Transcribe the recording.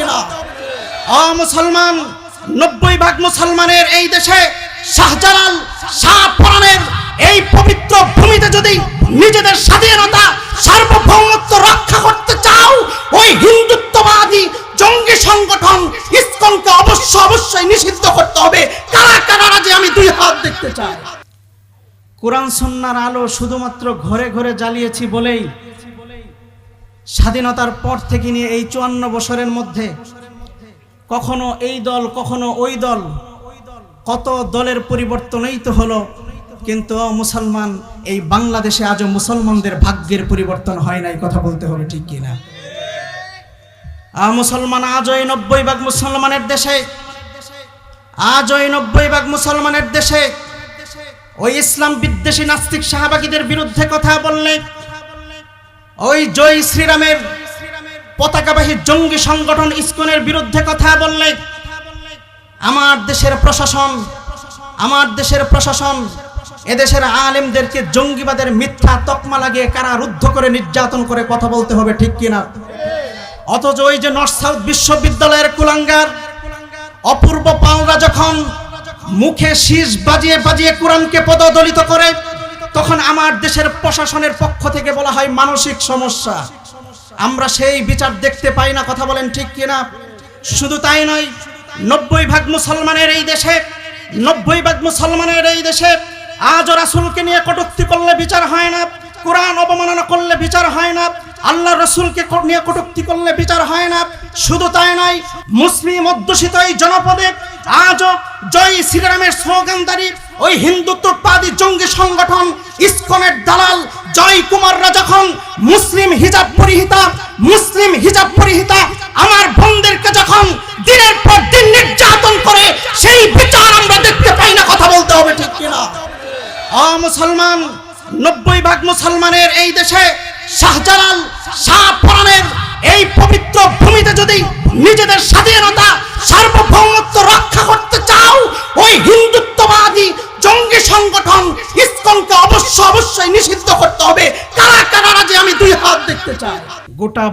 কিনা অ মুসলমান, নব্বই ভাগ মুসলমানের এই দেশে শাহজালাল এই পবিত্র ভূমিতে যদি নিজেদের স্বাধীনতা, সার্বভৌমত্ব রক্ষা করতে চাও, ওই হিন্দুত্ববাদী জঙ্গি সংগঠন অবশ্য অবশ্যই নিষিদ্ধ করতে হবে। কারা কারা আমি দুই হাত দেখতে চাই। কোরআন সন্ন্যার আলো শুধুমাত্র ঘরে ঘরে জ্বালিয়েছি বলেই স্বাধীনতার পর থেকে নিয়ে এই চুয়ান্ন বছরের মধ্যে কখনো এই দল, কখনো ওই দল, কত দলের পরিবর্তনই তো হলো। কিন্তু মুসলমান, এই বাংলাদেশে আজও মুসলমানদের ভাগ্যের পরিবর্তন হয় নাই, কথা বলতে হবে ঠিক কিনা মুসলমান আজও এই নব্বই ভাগ মুসলমানের দেশে আজও এই নব্বই ভাগ মুসলমানের দেশে, ওই ইসলাম বিদ্বেষী নাস্তিক শাহবাগীদের বিরুদ্ধে কথা বললে ওই জয় শ্রীরামের পতাকাবাহী জঙ্গি সংগঠন ইসকনের বিরুদ্ধে কথা বললে আমার দেশের প্রশাসন, আমার দেশের প্রশাসন, এদেশের আলেমদেরকে জঙ্গিবাদের মিথ্যা তকমা লাগিয়ে কারারুদ্ধ করে নির্যাতন করে কথা বলতে হবে, ঠিক কিনা? অথচ ওই যে নর্থ সাউথ বিশ্ববিদ্যালয়ের কুলাঙ্গার, অপূর্ব পাওরা যখন মুখে শীষ বাজিয়ে বাজিয়ে কোরআনকে পদদলিত করে তখন আমার দেশের প্রশাসনের পক্ষ থেকে বলা হয় মানসিক সমস্যা। আমরা সেই বিচার দেখতে পাই না, কথা বলেন ঠিক কিনা? শুধু তাই নয়, নব্বই ভাগ মুসলমানের এই দেশে, নব্বই ভাগ মুসলমানের এই দেশে আজ রাসুলকে নিয়ে কটুক্তি করলে বিচার হয় না, কোরআন অবমাননা করলে বিচার হয় না আল্লাহ রসুলকে নিয়ে কটূক্তি করলে বিচার হয় না। শুধু তাই নয়, মুসলিম অধ্যুষিত এই জনপদে আজও জয় শ্রীরামের স্লোগানদারি ওই হিন্দুত্ববাদী জঙ্গি সংগঠন ইসকনের দালাল জয় কুমাররা যখন মুসলিম হিজাব পরিহিতা, মুসলিম হিজাব পরিহিতা, আমার বোনদেরকে যখন দিনের পর দিন নির্যাতন করে, সেই বিচার আমরা দেখতে পাই না, কথা বলতে হবে ঠিক কিনা? অ মুসলমান, নব্বই ভাগ মুসলমানের এই দেশে শাহজালাল শাহপরানের এই পবিত্র ভূমিতে যদি জঙ্গি সংগঠন, ইসকনকে অবশ্য অবশ্যই নিষিদ্ধ করতে হবে। কারা কারা যে আমি দুই হাত দেখতে চাই। গোটা